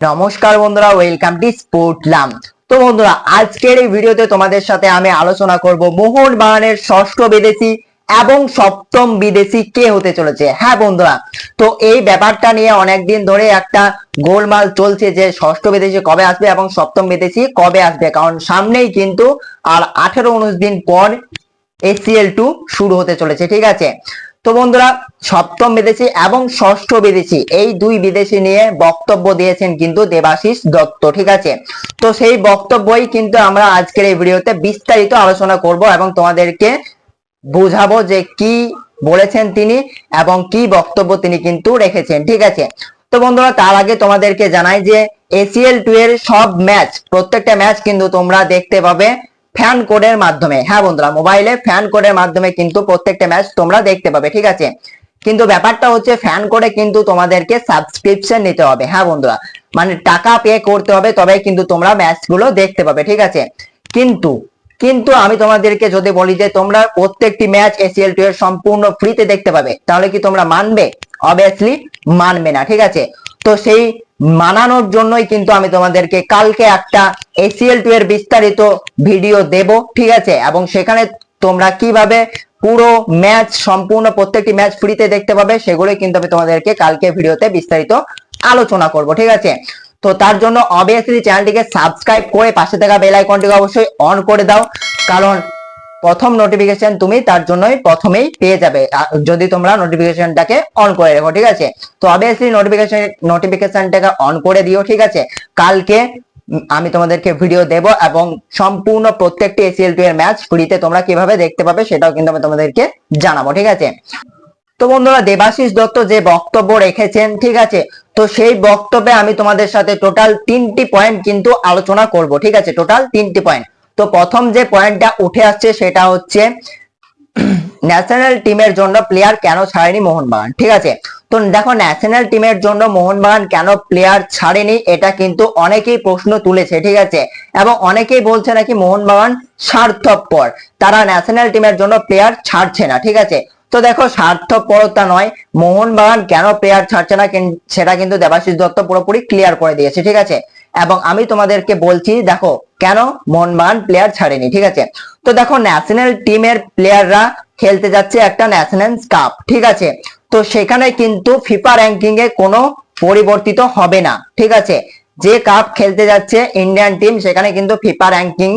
নমস্কার বন্ধুরা welcome to স্পোর্টলাম তো বন্ধুরা, আজকের এই ভিডিওতে তোমাদের সাথে আমি আলোচনা করব মোহন বাগানের ষষ্ঠ বিদেশি এবং সপ্তম বিদেশি কে হতে চলেছে। হ্যাঁ বন্ধুরা, তো এই ব্যাপারটা নিয়ে অনেকদিন ধরে একটা গোলমাল চলছে যে ষষ্ঠ বিদেশি কবে আসবে এবং সপ্তম বিদেশি কবে আসবে। কারণ সামনেই কিন্তু আর আঠেরো উনিশ দিন পর এসিএল টু শুরু হতে চলেছে, ঠিক আছে? তো বন্ধুরা, সপ্তম বিদেশি এবং ষষ্ঠ বিদেশি, এই দুই বিদেশি নিয়ে বক্তব্য দিয়েছেন কিন্তু দেবাশিস দত্ত, ঠিক আছে? তো সেই বক্তব্যই কিন্তু আমরা আজকের এই ভিডিওতে বিস্তারিত আলোচনা করব এবং তোমাদেরকে বুঝাবো যে কি বলেছেন তিনি এবং কি বক্তব্য তিনি কিন্তু রেখেছেন, ঠিক আছে? তো বন্ধুরা, তার আগে তোমাদেরকে জানাই যে এসিএল টু এর সব ম্যাচ, প্রত্যেকটা ম্যাচ কিন্তু তোমরা দেখতে পাবে। ফ্যান কোডের মাধ্যমে। হ্যাঁ বন্ধুরা মোবাইলে ফ্যান কোডের মাধ্যমে কিন্তু প্রত্যেকটা ম্যাচ তোমরা দেখতে পাবে, ঠিক আছে? কিন্তু ব্যাপারটা হচ্ছে ফ্যান কোডে কিন্তু তোমাদেরকে সাবস্ক্রিপশন নিতে হবে হ্যাঁ বন্ধুরা? মানে টাকা পে করতে হবে তবে কিন্তু তোমরা ম্যাচগুলো দেখতে পাবে, ঠিক আছে? কিন্তু কিন্তু আমি তোমাদেরকে যদি বলি যে তোমরা প্রত্যেকটি ম্যাচ এসিএল টু এর সম্পূর্ণ ফ্রিতে দেখতে পাবে, তাহলে কি তোমরা মানবে? অবভিয়াসলি মানবে না, ঠিক আছে? তো সেই মানানোর জন্যই কিন্তু আমি তোমাদেরকে কালকে একটা এসিএল টু এর বিস্তারিত ভিডিও দেব, ঠিক আছে? এবং সেখানে তোমরা কীভাবে পুরো ম্যাচ সম্পূর্ণ প্রত্যেকটি ম্যাচ ফ্রিতে দেখতে পাবে, সেগুলোই কিন্তু আমি তোমাদেরকে কালকে ভিডিওতে বিস্তারিত আলোচনা করব, ঠিক আছে? তো তার জন্য অবভিয়াসলি চ্যানেলটিকে সাবস্ক্রাইব করে পাশে থাকা বেল আইকনটিকে অবশ্যই অন করে দাও, কারণ প্রথম নোটিফিকেশন তুমি তার জন্যই প্রথমেই পেয়ে যাবে। যদি তোমরা নোটিফিকেশনটাকে অন করে রাখো, ঠিক আছে? তো অবভিয়াসলি নোটিফিকেশন নোটিফিকেশনটাকে অন করে দিও, ঠিক আছে? কালকে আমি তোমাদেরকে ভিডিও দেব এবং সম্পূর্ণ প্রত্যেকটি এসিএল টু এর ম্যাচ ফ্রিতে তোমরা কীভাবে দেখতে পাবে সেটাও কিন্তু আমি তোমাদেরকে জানাব, ঠিক আছে? তো বন্ধুরা, দেবাশিস দত্ত যে বক্তব্য রেখেছেন, ঠিক আছে? তো সেই বক্তব্যে আমি তোমাদের সাথে টোটাল তিনটি পয়েন্ট কিন্তু আলোচনা করব, ঠিক আছে? টোটাল তিনটি পয়েন্ট তো প্রথম যে পয়েন্টটা উঠে আসছে সেটা হচ্ছে ন্যাশনাল টিমের জন্য প্লেয়ার কেন ছাড়েনি মোহনবাগান? ঠিক আছে? তো দেখো ন্যাশনাল টিমের জন্য মোহনবাগান কেন প্লেয়ার ছাড়েনি এটা কিন্তু অনেকেই প্রশ্ন তুলেছে, ঠিক আছে? এবং অনেকেই বলছে নাকি মোহনবাগান স্বার্থপর। তারা ন্যাশনাল টিমের জন্য প্লেয়ার ছাড়ছে না, ঠিক আছে? তো দেখো স্বার্থপরতা নয়, মোহনবাগান কেন প্লেয়ার ছাড়ছে না সেটা কিন্তু দেবাশিস দত্ত পুরোপুরি ক্লিয়ার করে দিয়েছে, ঠিক আছে? এবং আমি তোমাদেরকে বলছি, দেখো কেন? মোহনবাগান প্লেয়ার ছাড়েনি, ঠিক আছে? তো দেখো ন্যাশনাল টিমের প্লেয়াররা খেলতে যাচ্ছে একটা ন্যাশনাল কাপ ঠিক আছে? তো সেখানে কিন্তু ফিফা র্যাঙ্কিং এ কোনো পরিবর্তিত হবে না, ঠিক আছে? যে কাপ খেলতে যাচ্ছে ইন্ডিয়ান টিম সেখানে কিন্তু ফিফা র্যাঙ্কিং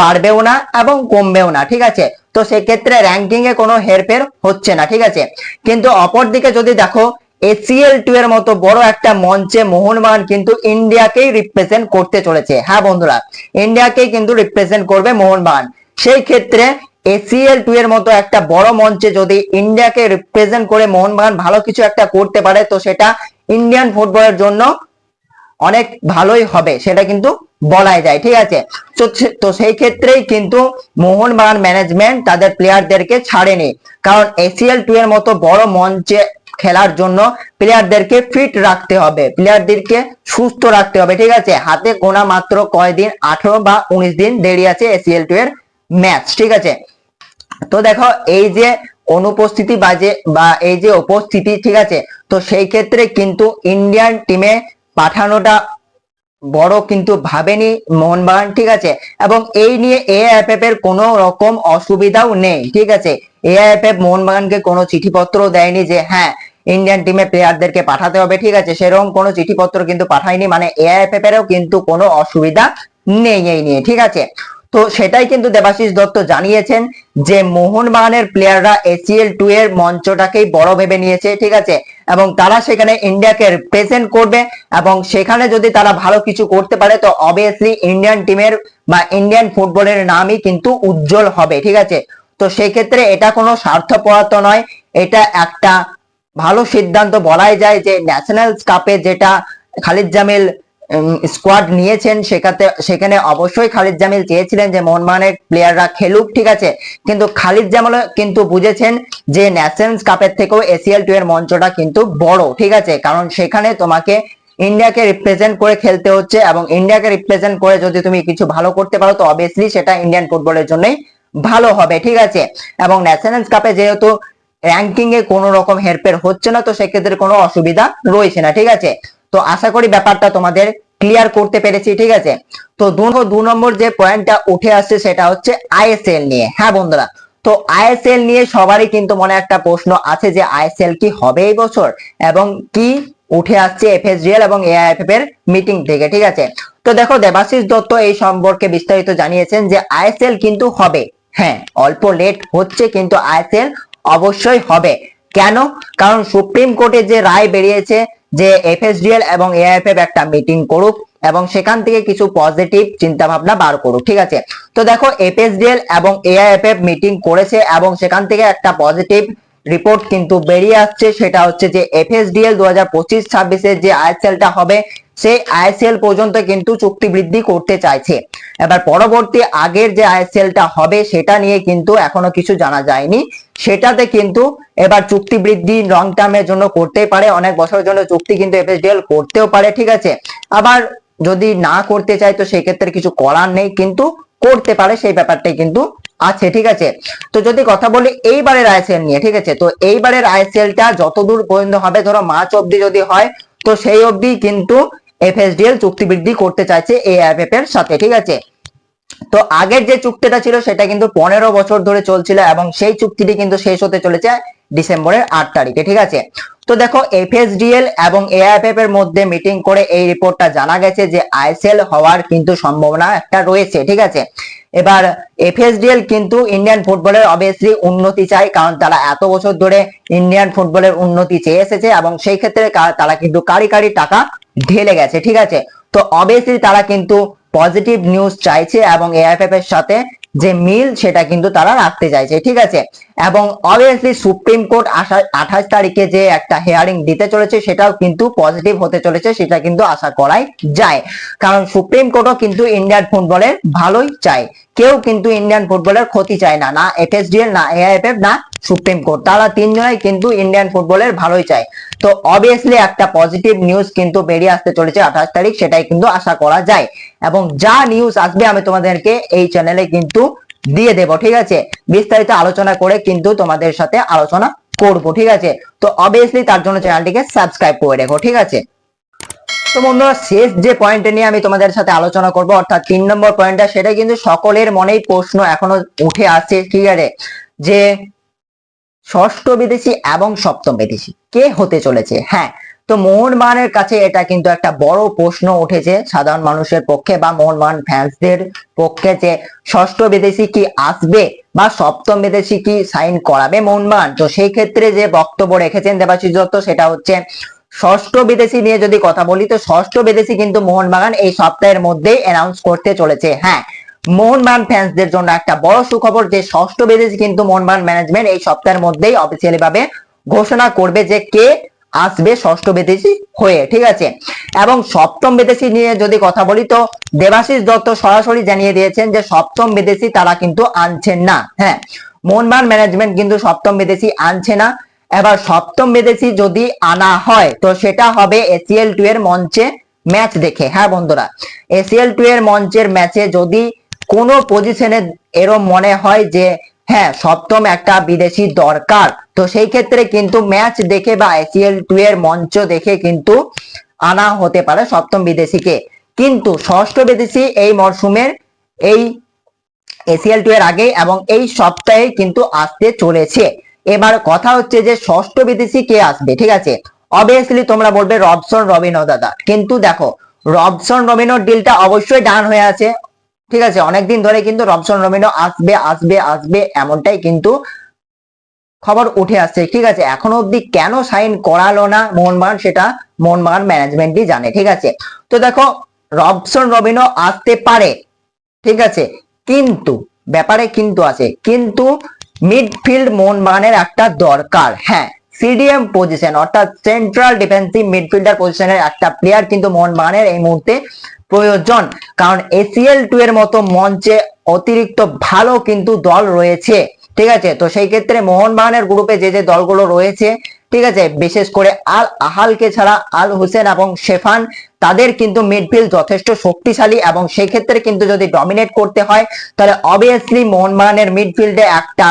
বাড়বেও না এবং কমবেও না, ঠিক আছে? তো সেক্ষেত্রে র্যাঙ্কিং এ কোনো হেরফের হচ্ছে না, ঠিক আছে? কিন্তু অপরদিকে যদি দেখো এসিএল টু এর মতো বড় একটা মঞ্চে মোহনবাগান কিন্তু ইন্ডিয়াকেই রিপ্রেজেন্ট করতে চলেছে। হ্যাঁ বন্ধুরা, ইন্ডিয়াকেই কিন্তু রিপ্রেজেন্ট করবে মোহনবাগান। সেই ক্ষেত্রে এসিএল টু এর মতো একটা বড় মঞ্চে যদি ইন্ডিয়াকে রিপ্রেজেন্ট করে মোহনবাগান ভালো কিছু একটা করতে পারে, তো সেটা ইন্ডিয়ান ফুটবলের জন্য অনেক ভালোই হবে, সেটা কিন্তু বলাই যায়, ঠিক আছে? তো সেই ক্ষেত্রেই কিন্তু মোহনবাগান ম্যানেজমেন্ট তাদের প্লেয়ারদেরকে ছাড়েনি। কারণ এসিএল টু এর মতো বড় মঞ্চে খেলার জন্য প্লেয়ারদেরকে ফিট রাখতে হবে। প্লেয়ারদেরকে সুস্থ রাখতে হবে, ঠিক আছে? হাতে গোনা মাত্র কয়দিন? আঠারো বা উনিশ দিন দেরি আছে এসিএল টু এর ম্যাচ ঠিক আছে? তো দেখো, এই যে অনুপস্থিতি বা যে, বা এই যে উপস্থিতি, ঠিক আছে? তো সেই ক্ষেত্রে কিন্তু ইন্ডিয়ান টিমে পাঠানোটা বড় কিন্তু ভাবেনি মোহনবাগান, ঠিক আছে? এবং এই নিয়ে এআইএফএফ এর কোনো রকম অসুবিধাও নেই, ঠিক আছে? এআইএফএফ মোহনবাগানকে কোনো চিঠিপত্র দেয়নি যে হ্যাঁ ইন্ডিয়ান টিমে প্লেয়ারদেরকে পাঠাতে হবে, ঠিক আছে? সেরকম কোনো চিঠিপত্র কিন্তু পাঠায়নি মানে এআইএফএফ এরও কিন্তু কোনো অসুবিধা নেই এই নিয়ে, ঠিক আছে? তো সেটাই কিন্তু দেবাশিস দত্ত জানিয়েছেন যে মোহনবাগানের প্লেয়াররা এসিএল টু এর মঞ্চটাকেই বড় ভেবে নিয়েছে, ঠিক আছে? এবং তারা সেখানে ইন্ডিয়াকে রিপ্রেজেন্ট করবে এবং সেখানে যদি তারা ভালো কিছু করতে পারে, তো অবভিয়াসলি ইন্ডিয়ান টিমের বা ইন্ডিয়ান ফুটবলের নামই কিন্তু উজ্জ্বল হবে, ঠিক আছে? তো সেই ক্ষেত্রে এটা কোনো স্বার্থপরত নয়, এটা একটা ভালো সিদ্ধান্ত বলাই যায় যে ন্যাশনাল কাপে যেটা খালিদ জামিল স্কোয়াড নিয়েছেন সেখানে সেখানে অবশ্যই খালিদ জামিল চেয়েছিলেন যে মোহনবাগানের প্লেয়াররা খেলুক, ঠিক আছে? কিন্তু খালিদ জামিল কিন্তু বুঝেছেন যে ন্যাশনাল কাপের থেকেও এসিএল টু এর মঞ্চটা কিন্তু বড়, ঠিক আছে? কারণ সেখানে তোমাকে ইন্ডিয়াকে রিপ্রেজেন্ট করে খেলতে হচ্ছে এবং ইন্ডিয়াকে রিপ্রেজেন্ট করে যদি তুমি কিছু ভালো করতে পারো, তো অবভিয়াসলি সেটা ইন্ডিয়ান ফুটবলের জন্যই ভালো হবে, ঠিক আছে? এবং ন্যাশনাল কাপে যেহেতু র্যাঙ্কিং এ কোনো রকম হেরফের হচ্ছে না, তো সেক্ষেত্রে কোনো অসুবিধা রয়েছে না, ঠিক আছে? তো আশা করি ব্যাপারটা তোমাদের ক্লিয়ার করতে পেরেছি, ঠিক আছে? তো দু নম্বর যে পয়েন্টটা উঠে আসছে সেটা হচ্ছে আইএসএল নিয়ে হ্যাঁ বন্ধুরা? তো আইএসএল নিয়ে সবারই কিন্তু মনে একটা প্রশ্ন আছে যে আইএসএল কি হবে এই বছর? এবং কি উঠে আসছে এফএসডিএল এবং এআইএফএফ এর মিটিং থেকে, ঠিক আছে? তো দেখো, দেবাশিস দত্ত এই সম্পর্কে বিস্তারিত জানিয়েছেন যে আইএসএল কিন্তু হবে। হ্যাঁ অল্প লেট হচ্ছে, কিন্তু আইএসএল অবশ্যই হবে। কেন? কারণ সুপ্রিম কোর্টে যে রায় বেরিয়েছে যে এফএসডিএল এবং এআইএফএফ একটা মিটিং করুক এবং সেখান থেকে কিছু পজিটিভ চিন্তা ভাবনা বার করুক, ঠিক আছে? তো দেখো, এফএসডিএল এবং এআইএফএফ মিটিং করেছে এবং সেখান থেকে একটা পজিটিভ রিপোর্ট কিন্তু বেরিয়ে আসছে, সেটা হচ্ছে যে এফএসডিএল দু হাজার পঁচিশ ছাব্বিশের যে আইএসএলটা হবে, সেই আইএসএল পর্যন্ত কিন্তু চুক্তি বৃদ্ধি করতে চাইছে। এবার পরবর্তী আগের যে আইএসএলটা হবে, সেটা নিয়ে কিন্তু এখনও কিছু জানা যায়নি। সেটাতে কিন্তু এবার চুক্তি বৃদ্ধি লং টার্মের জন্য করতেই পারে, অনেক বছরের জন্য চুক্তি কিন্তু এফএসডিএল করতেও পারে, ঠিক আছে? আবার যদি না করতে চায়, তো সেক্ষেত্রে কিছু করার নেই, কিন্তু করতে পারে সেই ব্যাপারটাই কিন্তু আছে, ঠিক আছে? তো যদি কথা বলি এইবারের আইএসএল নিয়ে, ঠিক আছে? তো এইবারের আইএসএলটা যতদূর পর্যন্ত হবে, ধরো মার্চ অবধি যদি হয়, তো সেই অবধি কিন্তু এফএসডিএল চুক্তি বৃদ্ধি করতে চাইছে এআইএফএফ এর সাথে, ঠিক আছে? তো আগের যে চুক্তিটা ছিল, সেটা কিন্তু পনেরো বছর ধরে চলছিল এবং সেই চুক্তিটি কিন্তু শেষ হতে চলেছে ডিসেম্বরের আট তারিখে, ঠিক আছে? তো দেখো এফএসডিএল এবং এআইএফএফ এর মধ্যে মিটিং করে এই রিপোর্টটা জানা গেছে যে আইএসএল হওয়ার কিন্তু সম্ভাবনা একটা রয়েছে, ঠিক আছে? এবার এফএসডিএল কিন্তু ইন্ডিয়ান ফুটবলের অবভিয়াসলি উন্নতি চায়, কারণ তারা এত বছর ধরে ইন্ডিয়ান ফুটবলের উন্নতি চেয়ে এসেছে এবং সেই ক্ষেত্রে তারা কিন্তু কারি কারি টাকা ঢেলে গেছে, ঠিক আছে? তো অবভিয়াসলি তারা কিন্তু পজিটিভ নিউজ চাইছে এবং এআইএফএফ এর সাথে যে মিল সেটা কিন্তু তারা রাখতে চাইছে, ঠিক আছে? এবং অবভিয়াসলি সুপ্রিম কোর্ট আঠাশ তারিখে যে একটা হেয়ারিং দিতে চলেছে, সেটাও কিন্তু পজিটিভ হতে চলেছে, সেটা কিন্তু আশা করাই যায়। কারণ সুপ্রিম কোর্টও কিন্তু ইন্ডিয়ান ফুটবলের ভালোই চায়। কেউ কিন্তু ইন্ডিয়ান ফুটবলের ক্ষতি চায় না না এফএসডিএল না এআইএফএফ না সুপ্রিম কোর্ট তারা তিনজনাই কিন্তু ইন্ডিয়ান ফুটবলের ভালোই চায়। তো অবভিয়াসলি একটা পজিটিভ নিউজ কিন্তু বেরিয়ে আসতে চলেছে আঠাশ তারিখ, সেটাই কিন্তু আশা করা যায়। এবং যা নিউজ আসবে আমি তোমাদেরকে এই চ্যানেলে কিন্তু দিয়ে দেব, ঠিক আছে? বিস্তারিত আলোচনা করে কিন্তু তোমাদের সাথে আলোচনা করব, ঠিক আছে? তো অবভিয়াসলি তার জন্য চ্যানেলটিকে সাবস্ক্রাইব করে রেখো, ঠিক আছে? তো বন্ধুরা, শেষ যে পয়েন্টে নিয়ে আমি তোমাদের সাথে আলোচনা করব, অর্থাৎ তিন নম্বর পয়েন্টটা সেটা কিন্তু সকলের মনেই প্রশ্ন এখনও উঠে আসছে, ঠিক আছে? যে ষষ্ঠ বিদেশি এবং সপ্তম বিদেশি, কে হতে চলেছে? হ্যাঁ তো মোহনবাগানের কাছে এটা কিন্তু একটা বড় প্রশ্ন উঠেছে সাধারণ মানুষের পক্ষে বা মোহনবাগান ফ্যান্সদের পক্ষে যে ষষ্ঠ বিদেশি কি আসবে বা সপ্তম বিদেশি কি সাইন করাবে মোহনবাগান তো সেই ক্ষেত্রে যে বক্তব্য রেখেছেন দেবাশিস দত্ত, সেটা হচ্ছে ষষ্ঠ বিদেশি নিয়ে যদি কথা বলি, তো ষষ্ঠ বিদেশি কিন্তু মোহনবাগান এই সপ্তাহের মধ্যেই অ্যানাউন্স করতে চলেছে। হ্যাঁ মোহনবাগান ফ্যান্সদের জন্য একটা বড় সুখবর যে, ষষ্ঠ বিদেশি কিন্তু মোহনবাগান ম্যানেজমেন্ট এই সপ্তাহের মধ্যেই অফিসিয়ালি ভাবে ঘোষণা করবে যে, কে আসবে ষষ্ঠ বিদেশি হয়ে, ঠিক আছে? এবং সপ্তম বিদেশি নিয়ে যদি কথা বলি, তো দেবাশিস দত্ত সরাসরি জানিয়ে দিয়েছেন যে, সপ্তম বিদেশি তারা কিন্তু আনছেন না। হ্যাঁ মোহনবাগান ম্যানেজমেন্ট কিন্তু সপ্তম বিদেশি আনছে না। এবার সপ্তম বিদেশি যদি আনা হয়, তো সেটা হবে এসিএল টু এর মঞ্চে ম্যাচ দেখে হ্যাঁ বন্ধুরা? এসিএল টু এর মঞ্চের ম্যাচে যদি কোনো পজিশনে এরম মনে হয় যে হ্যাঁ সপ্তম একটা বিদেশি দরকার, তো সেই ক্ষেত্রে কিন্তু ম্যাচ দেখে বা এসিএল টু এর মঞ্চ দেখে কিন্তু আনা হতে পারে সপ্তম বিদেশিকে। কিন্তু ষষ্ঠ বিদেশি এই মরশুমের এই এসিএল টু এর আগে এবং এই সপ্তাহে কিন্তু আসতে চলেছে। এবার কথা হচ্ছে যে ষষ্ঠ বিদেশি কে আসবে, ঠিক আছে? অবভিয়াসলি তোমরা বলবে রবসন রবিনো দাদা। কিন্তু দেখো, রবসন রবিনোর ডিলটা অবশ্যই ডান হয়ে আছে। ঠিক আছে, অনেকদিন ধরে কিন্তু রবসন রবিনো আসবে আসবে আসবে এমনটাই কিন্তু খবর উঠে আসছে, ঠিক আছে? এখনও অবধি কেন সাইন করালো না মোহনবাগান সেটা মোহনবাগান ম্যানেজমেন্টই জানে, ঠিক আছে? তো দেখো, রবসন রবিনো আসতে পারে, ঠিক আছে? কিন্তু, ব্যাপারে কিন্তু আছে, কিন্তু মিডফিল্ড মোহনবাগানের একটা দরকার হ্যাঁ। সিডিএম পজিশন অর্থাৎ সেন্ট্রাল ডিফেন্সিভ মিডফিল্ডার পজিশনের একটা প্লেয়ার কিন্তু মোহনবাগানের এই মুহূর্তে প্রয়োজন। কারণ এসিএল টু এর মতো মঞ্চে অতিরিক্ত ভালো কিন্তু দল রয়েছে, ঠিক আছে? তো সেই ক্ষেত্রে মোহনবাগানের গ্রুপে যে যে দলগুলো রয়েছে ঠিক আছে, বিশেষ করে আল আহালকে ছাড়া আল হোসেন এবং শেফান, তাদের কিন্তু মিডফিল্ড যথেষ্ট শক্তিশালী এবং সেই ক্ষেত্রে কিন্তু যদি ডমিনেট করতে হয়, তাহলে অবভিয়াসলি মোহনবাগানের মিডফিল্ডে একটা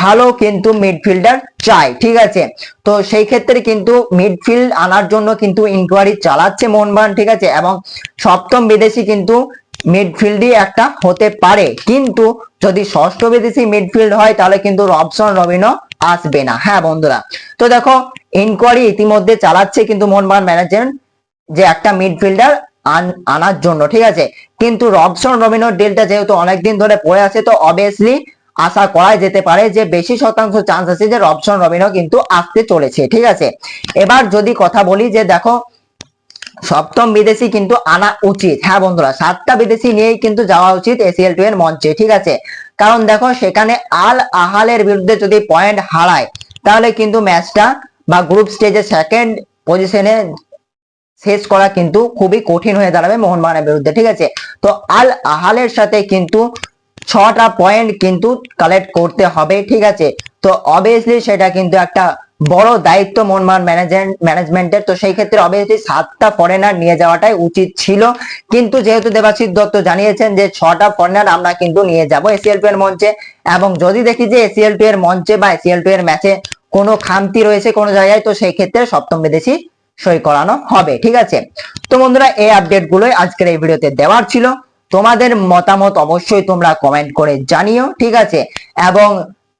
ভালো কিন্তু মিডফিল্ডার চাই, ঠিক আছে? তো সেই ক্ষেত্রে কিন্তু মিডফিল্ড আনার জন্য কিন্তু ইনকোয়ারি চালাচ্ছে মোহনবাগান, ঠিক আছে? এবং সপ্তম বিদেশি কিন্তু মিডফিল্ডই একটা হতে পারে। কিন্তু যদি ষষ্ঠ বিদেশি মিডফিল্ড হয়, তাহলে কিন্তু রবসন রবিনো আসবে না। হ্যাঁ বন্ধুরা। তো দেখো ইনকোয়ারি ইতিমধ্যে চালাচ্ছে কিন্তু মোহনবাগান ম্যানেজমেন্ট যে একটা মিডফিল্ডার আনার জন্য, ঠিক আছে? কিন্তু রবসন রবিনোর ডিলটা যেহেতু অনেকদিন ধরে পড়ে আছে, তো অবভিয়াসলি আশা করা যেতে পারে যে বেশি শতাংশ চান্স আছে যে রবসন রবিনো কিন্তু আসতে চলেছে, ঠিক আছে? এবার যদি কথা বলি যে দেখো, সপ্তম বিদেশি কিন্তু আনা উচিত। হ্যাঁ বন্ধুরা, সাতটা বিদেশি নিয়েই কিন্তু যাওয়া উচিত এসিএল টু এর মঞ্চে, ঠিক আছে? কারণ দেখো সেখানে আল আহালের বিরুদ্ধে যদি পয়েন্ট হারায়, তাহলে কিন্তু ম্যাচটা বা গ্রুপ স্টেজে সেকেন্ড পজিশনে শেষ করা কিন্তু খুবই কঠিন হয়ে দাঁড়াবে মোহনবাগানের বিরুদ্ধে, ঠিক আছে? তো আল আহালের সাথে কিন্তু ছটা পয়েন্ট কিন্তু কালেক্ট করতে হবে, ঠিক আছে? তো অবভিয়াসলি সেটা কিন্তু একটা বড় দায়িত্ব ম্যানেজমেন্ট ম্যানেজমেন্টের। তো সেই ক্ষেত্রে অবভিয়াসলি সাতটা ফরেনার নিয়ে যাওয়াটাই উচিত ছিল। কিন্তু যেহেতু দেবাশিস দত্ত জানিয়েছেন যে ছটা ফরেনার আমরা কিন্তু নিয়ে যাব এসিএল টু এর মঞ্চে। এবং যদি দেখি যে এসিএল টু এর মঞ্চে বা এসিএল টু এর ম্যাচে কোনো খামতি রয়েছে কোনো জায়গায়, তো সেই ক্ষেত্রে সপ্তম বিদেশি সই করানো হবে। ঠিক আছে? তো বন্ধুরা, এই আপডেট গুলোই আজকের এই ভিডিওতে দেওয়ার ছিল। তোমাদের মতামত অবশ্যই তোমরা কমেন্ট করে জানিও। ঠিক আছে? এবং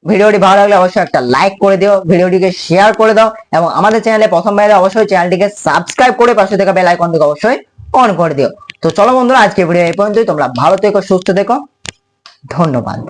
ভিডিওটি ভালো লাগলে অবশ্যই একটা লাইক করে দিও, ভিডিওটিকে শেয়ার করে দাও, এবং আমাদের চ্যানেলে প্রথম বাইরে অবশ্যই চ্যানেলটিকে সাবস্ক্রাইব করে পাশে থেকে বেল আইকনটিকে অবশ্যই অন করে দিও। তো চলো বন্ধুরা আজকে ভিডিও এই পর্যন্তই। তোমরা ভালো থেকো, সুস্থ থেকো। ধন্যবাদ।